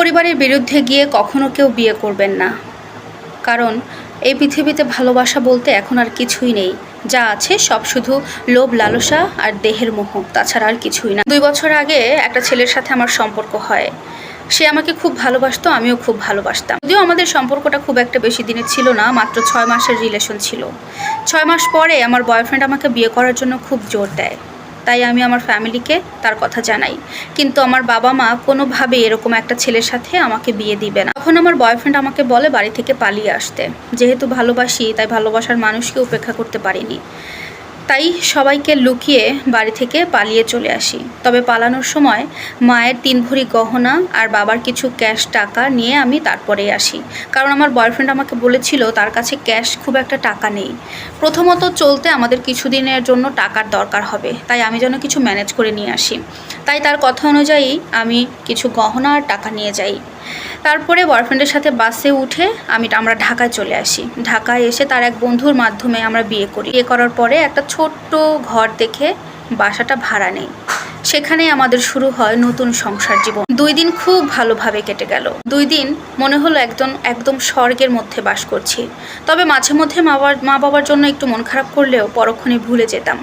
পরিবারের বিরুদ্ধে গিয়ে কখনো কেউ বিয়ে করবেন না। কারণ, এই পৃথিবীতে ভালোবাসা বলতে এখন আর কিছুই নেই। যা আছে সব শুধু লোভ, লালসা আর দেহের মোহ, তাছাড়া আর কিছুই না। দুই বছর আগে একটা ছেলের সাথে আমার সম্পর্ক হয়। সে আমাকে খুব ভালোবাসতো, আমিও খুব ভালোবাসতাম। যদিও আমাদের সম্পর্কটা খুব একটা বেশি দিনের ছিল না, মাত্র ছয় মাসের রিলেশন ছিল। ছয় মাস পরে আমার বয়ফ্রেন্ড আমাকে বিয়ে করার জন্য খুব জোর দেয়। তাই আমি আমার ফ্যামিলিকে তার কথা জানাই। কিন্তু আমার বাবা মা কোনোভাবে এরকম একটা ছেলের সাথে আমাকে বিয়ে দিবে না। তখন আমার বয়ফ্রেন্ড আমাকে বলে বাড়ি থেকে পালিয়ে আসতে। যেহেতু ভালোবাসি, তাই ভালোবাসার মানুষকে উপেক্ষা করতে পারিনি। তাই সবাইকে লুকিয়ে বাড়ি থেকে পালিয়ে চলে আসি। তবে পালানোর সময় মায়ের তিন ভরি গহনা আর বাবার কিছু ক্যাশ টাকা নিয়ে আমি তারপরে আসি। কারণ আমার বয়ফ্রেন্ড আমাকে বলেছিল, তার কাছে ক্যাশ খুব একটা টাকা নেই। প্রথমত চলতে আমাদের কিছুদিনের জন্য টাকার দরকার হবে। তাই আমি যেন কিছু ম্যানেজ করে নিয়ে আসি। তাই তার কথা অনুযায়ী আমি কিছু গহনা আর টাকা নিয়ে যাই। তারপরে বয়ফ্রেন্ডের সাথে বাসে উঠে আমি আমরা ঢাকায় চলে আসি। ঢাকায় এসে তার এক বন্ধুর মাধ্যমে আমরা বিয়ে করি। বিয়ে করার পরে একটা ছোট্ট ঘর দেখে বাসাটা ভাড়া নেই। সেখানে আমাদের শুরু হয় নতুন সংসার জীবন। দুই দিন খুব ভালোভাবে কেটে গেল। দুই দিন মনে হলো একদম একদম স্বর্গের মধ্যে বাস করছি। তবে মাঝে মধ্যে মা বাবার জন্য একটু মন খারাপ করলেও পরক্ষণে ভুলে যেতাম।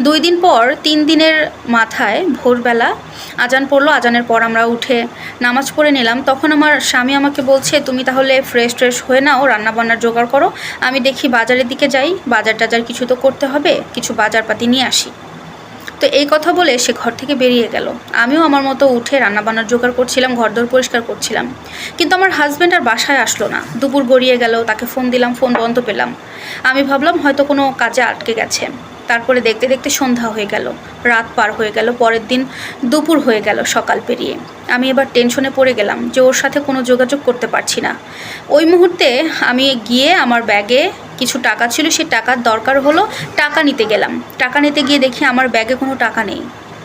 দুই দিন পর তিন দিনের মাথায় ভোরবেলা আজান পড়ল। আজানের পর আমরা উঠে নামাজ পড়ে নিলাম। তখন আমার স্বামী আমাকে বলছে, তুমি তাহলে ফ্রেশ ট্রেশ হয়ে নাও রান্না বান্নার জোগাড় করো। আমি দেখি বাজারের দিকে যাই, বাজার টাজার কিছু তো করতে হবে, কিছু বাজারপাতি নিয়ে আসি। তো এই কথা বলে সে ঘর থেকে বেরিয়ে গেল। আমিও আমার মতো উঠে রান্নাবান্নার জোগাড় করছিলাম, ঘরদোর পরিষ্কার করছিলাম। কিন্তু আমার হাজব্যান্ড আর বাসায় আসলো না। দুপুর গড়িয়ে গেল, তাকে ফোন দিলাম ফোন বন্ধ পেলাম। আমি ভাবলাম হয়তো কোনো কাজে আটকে গেছে। তারপরে দেখতে দেখতে সন্ধ্যা হয়ে গেল, রাত পার হয়ে গেল, পরের দিন দুপুর হয়ে গেল সকাল পেরিয়ে। আমি এবার টেনশনে পড়ে গেলাম যে ওর সাথে কোনো যোগাযোগ করতে পারছি না। ওই মুহূর্তে আমি গিয়ে আমার ব্যাগে কিছু টাকা ছিল, সে টাকার দরকার হলো, টাকা নিতে গেলাম। টাকা নিতে গিয়ে দেখি আমার ব্যাগে কোনো টাকা নেই।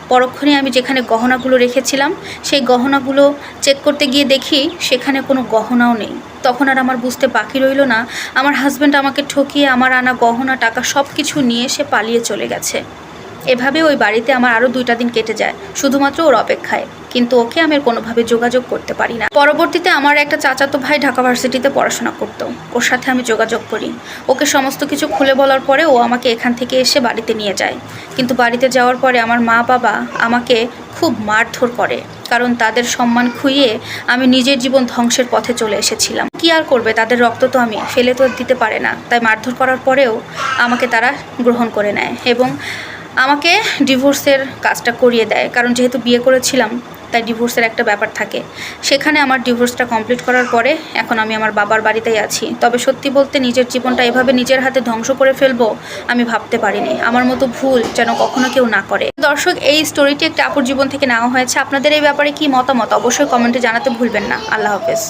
পরক্ষণে আমি যেখানে গহনাগুলো রেখেছিলাম, সেই গহনাগুলো চেক করতে গিয়ে দেখি সেখানে কোনো গহনাও নেই। তখন আর আমার বুঝতে বাকি রইল না। আমার হাজব্যান্ড আমাকে ঠকিয়ে আমার আনা গহনা, টাকা সব কিছু নিয়ে সে পালিয়ে চলে গেছে। এভাবে ওই বাড়িতে আমার আরও দুইটা দিন কেটে যায়, শুধুমাত্র ওর অপেক্ষায়। কিন্তু ওকে আমি কোনোভাবে যোগাযোগ করতে পারি না। পরবর্তীতে আমার একটা চাচাতো ভাই ঢাকা ভার্সিটিতে পড়াশোনা করতো। ওর সাথে আমি যোগাযোগ করি। ওকে সমস্ত কিছু খুলে বলার পরে ও আমাকে এখান থেকে এসে বাড়িতে নিয়ে যায়। কিন্তু বাড়িতে যাওয়ার পরে আমার মা বাবা আমাকে খুব মারধর করে। কারণ তাদের সম্মান খুইয়ে আমি নিজের জীবন ধ্বংসের পথে চলে এসেছিলাম। কি আর করবে? তাদের রক্ত তো আমি ফেলে তো দিতে পারে না। তাই মারধর করার পরেও আমাকে তারা গ্রহণ করে নেয় এবং আমাকে ডিভোর্সের কাজটা করিয়ে দেয়, কারণ যেহেতু বিয়ে করেছিলাম, তাই ডিভোর্সের একটা ব্যাপার থাকে। সেখানে আমার ডিভোর্সটা কমপ্লিট করার পরে এখন আমি আমার বাবার বাড়িতেই আছি। তবে সত্যি বলতে নিজের জীবনটা এভাবে নিজের হাতে ধ্বংস করে ফেলব, আমি ভাবতে পারিনি। আমার মতো ভুল যেন কখনো কেউ না করে। দর্শক, এই স্টোরিটি একটা আপুর জীবন থেকে নেওয়া হয়েছে। আপনাদের এই ব্যাপারে কি মতামত? অবশ্যই কমেন্টে জানাতে ভুলবেন না। আল্লাহ হাফেজ।